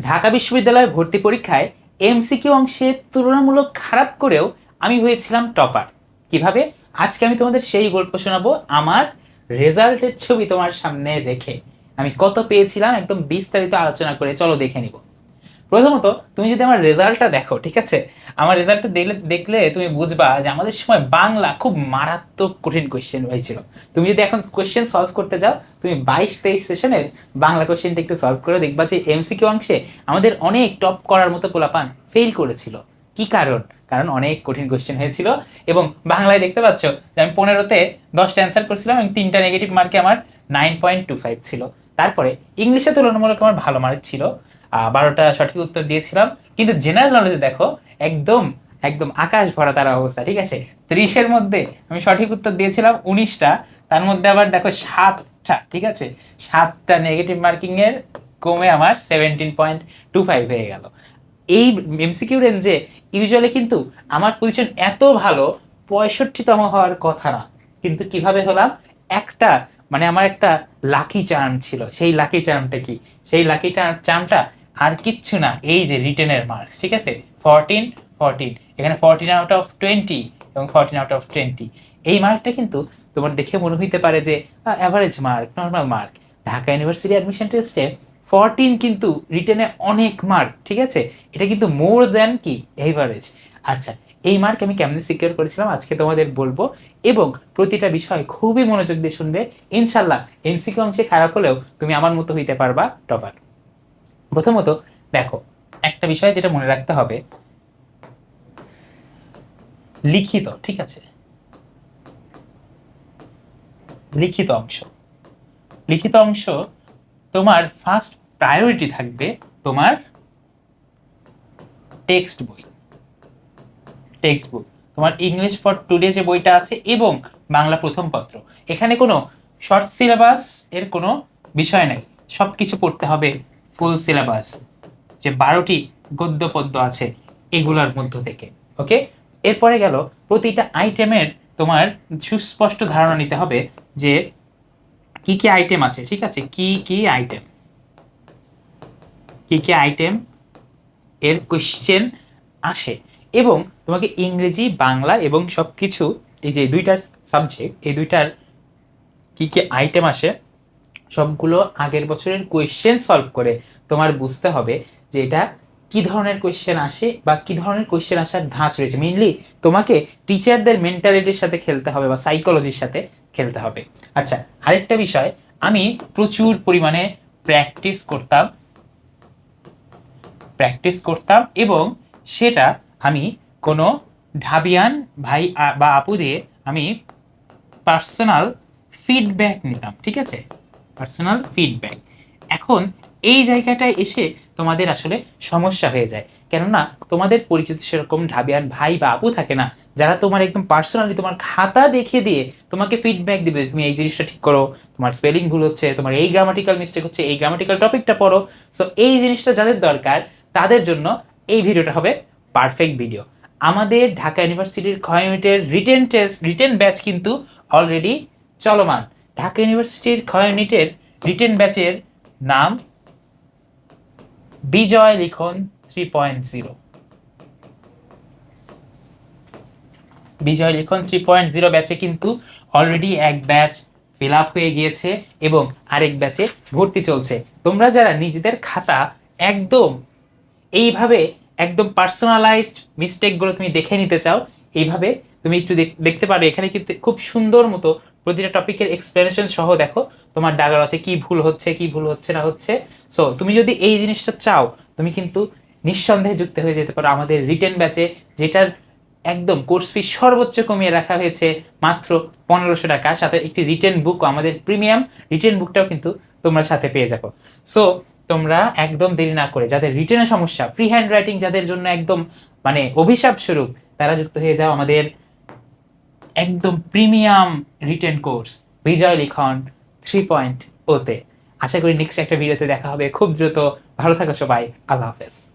ঢাকা বিশ্ববিদ্যালয়ে ভর্তি পরীক্ষায় এমসিকিউ অংশে তুলনামূলক খারাপ করেও আমি হয়েছিলাম টপার। কীভাবে? আজকে আমি তোমাদের সেই গল্প শোনাবো, আমার রেজাল্টের ছবি তোমার সামনে রেখে। আমি কত পেয়েছিলাম একদম বিস্তারিত আলোচনা করে, চলো দেখে নিব। প্রথমত, তুমি যদি আমার রেজাল্টটা দেখো, ঠিক আছে? আমার রেজাল্টটা দেখলে দেখলে তুমি বুঝবা যে আমাদের সময় বাংলা খুব মারাত্মক কঠিন কোয়েশ্চেন হয়েছিল তুমি যদি এখন কোয়েশ্চেন সলভ করতে যাও, তুমি বাইশ তেইশ সেশনের বাংলা কোয়েশ্চেনটা একটু সলভ করে দেখবা যে এমসিকিউ অংশে আমাদের অনেক টপ করার মতো পোলাপান ফেল করেছিল। কি কারণ? কারণ অনেক কঠিন কোয়েশ্চেন হয়েছিল এবং বাংলায় দেখতে পাচ্ছ যে আমি পনেরোতে দশটা অ্যান্সার করছিলাম এবং তিনটা নেগেটিভ মার্কে আমার নাইন পয়েন্ট টু ফাইভ ছিল। তারপরে ইংলিশে তুলনামূলক আমার ভালো মার্ক ছিল। বারোটা সঠিক উত্তর দিয়েছিলাম। কিন্তু জেনারেল নলেজে দেখো, একদম একদম আকাশ ভরা তার অবস্থা, ঠিক আছে? ত্রিশের মধ্যে আমি সঠিক উত্তর দিয়েছিলাম, উনিশটা। তার মধ্যে আবার দেখো সাতটা, ঠিক আছে? সাতটা নেগেটিভ মার্কিং এর কমে আমার সেভেন্টিন পয়েন্ট টু ফাইভ হয়ে গেল। এই এমসিকিউ রেঞ্জে ইউজুয়ালি কিন্তু আমার পজিশন এত ভালো, পঁয়ষট্টিতম হওয়ার কথা না। কিন্তু কীভাবে হলাম? একটা মানে আমার একটা লাকি চার্ম ছিল। সেই লাকি চার্মটা কি? সেই লাকি চার্মটা আর কিচ্ছু না, এই যে রিটেনের মার্কস ঠিক আছে? ফরটিন ফরটিন এখানে ফরটিন আউট অফ টোয়েন্টি এবং ফরটিন আউট অফ টোয়েন্টি এই মার্কটা কিন্তু তোমার দেখে মনে হইতে পারে যে average mark normal mark Dhaka university admission টেস্টে ফরটিন কিন্তু রিটেনে অনেক মার্ক ঠিক আছে? এটা কিন্তু মোর দ্যান কি? এভারেজ আচ্ছা এই মার্ক আমি কেমনে সিকিউর করেছিলাম? আজকে তোমাদের বলব। এবং প্রতিটা বিষয় খুবই মনোযোগ দিয়ে শুনবে ইনশাল্লাহ এমসিকিউ অংশে খারাপ হলেও তুমি আমার মতো হইতে পারবা টপার প্রথমত, দেখো, একটা বিষয় যেটা মনে রাখতে হবে, লিখিত, ঠিক আছে? লিখিত অংশ। লিখিত অংশ তোমার ফার্স্ট প্রায়োরিটি থাকবে তোমার টেক্সট বই। টেক্সট বুক তোমার ইংলিশ ফর টুডে যে বইটা আছে এবং বাংলা প্রথম পত্র। এখানে কোনো শর্ট সিলেবাস এর কোনো বিষয় নাই। সব কিছু পড়তে হবে। ফুল সিলেবাস যে বারোটি গদ্য পদ্য আছে এগুলোর মধ্য থেকে ওকে এরপরে গেল, প্রতিটা আইটেমের তোমার সুস্পষ্ট ধারণা নিতে হবে যে কি কি আইটেম আছে, ঠিক আছে? কি কি আইটেম কি কি আইটেম এর কোয়েশ্চেন আসে। এবং তোমাকে ইংরেজি, বাংলা এবং সব কিছু এই যে দুইটার সাবজেক্ট এই দুইটার কি কি আইটেম আসে সবগুলো আগের বছরের কোয়েশ্চেন সলভ করে তোমার বুঝতে হবে যে এটা কি ধরনের কোয়েশ্চেন আসে বা কি ধরনের কোয়েশ্চেন আসার ধাঁচ রয়েছে। মেইনলি তোমাকে টিচারদের মেন্টালিটির সাথে খেলতে হবে বা সাইকোলজির সাথে খেলতে হবে। আচ্ছা আরেকটা বিষয়, আমি প্রচুর পরিমাণে প্র্যাকটিস করতাম। প্র্যাকটিস করতাম এবং সেটা আমি কোনো ঢাবিয়ান ভাই বা আপু দিয়ে আমি পার্সোনাল ফিডব্যাক নিতাম, ঠিক আছে? পার্সোনাল ফিডব্যাক এখন এই জায়গাটায় এসে তোমাদের আসলে সমস্যা হয়ে যায়। কেননা তোমাদের পরিচিত সেরকম ঢাবিয়ান ভাই বা আপু থাকে না, যারা তোমার একদম পার্সোনালি তোমার খাতা দেখে দিয়ে তোমাকে ফিডব্যাক দিবে তুমি এই জিনিসটা ঠিক করো, তোমার স্পেলিং ভুল হচ্ছে, তোমার এই গ্রামাটিক্যাল মিস্টেক হচ্ছে, এই গ্রামাটিক্যাল টপিকটা পড়ো। সো এই জিনিসটা যাদের দরকার, তাদের জন্য এই ভিডিওটা হবে পারফেক্ট ভিডিও আমাদের ঢাকা ইউনিভার্সিটির ক্ষয় রিটেন টেস্ট রিটেন ব্যাচ কিন্তু অলরেডি চলমান। ঢাকা ইউনিভার্সিটির ক্ষয় ইউনিটের রিটেন ব্যাচের নাম Bijoy Likhon three point zero Bijoy Likhon three point zero ব্যাচে কিন্তু অলরেডি এক ব্যাচ ফিল আপ হয়ে গিয়েছে এবং আরেক ব্যাচে ভর্তি চলছে। তোমরা যারা নিজেদের খাতা একদম এইভাবে একদম পার্সোনালাইজড মিস্টেকগুলো তুমি দেখে নিতে চাও, এইভাবে তুমি একটু দেখ- দেখতে পারো এখানে কিন্তু খুব সুন্দর মতো প্রতিটা টপিকের এক্সপ্লেনেশন সহ দেখো, তোমার ডাগার আছে, কি ভুল হচ্ছে, কি ভুল হচ্ছে না হচ্ছে। সো তুমি যদি এই জিনিসটা চাও, তুমি কিন্তু নিঃসন্দেহে যুক্ত হয়ে যেতে পারো আমাদের রিটেন ব্যাচে যেটার একদম কোর্স ফি সর্বোচ্চ কমিয়ে রাখা হয়েছে মাত্র পনেরোশো টাকা। সাথে একটি রিটেন বুক আমাদের প্রিমিয়াম রিটেন বুকটাও কিন্তু তোমরা সাথে পেয়ে যাব। সো তোমরা একদম দেরি না করে, যাদের রিটেনের সমস্যা ফ্রি হ্যান্ড রাইটিং যাদের জন্য একদম মানে অভিশাপ স্বরূপ, তারা যুক্ত হয়ে যাও আমাদের একদম premium written course, Bijoy Likhon three point ওতে আশা করি নেক্সট একটা ভিডিওতে দেখা হবে। খুব দ্রুত। ভালো থাকো সবাই। আল্লাহ হাফেজ।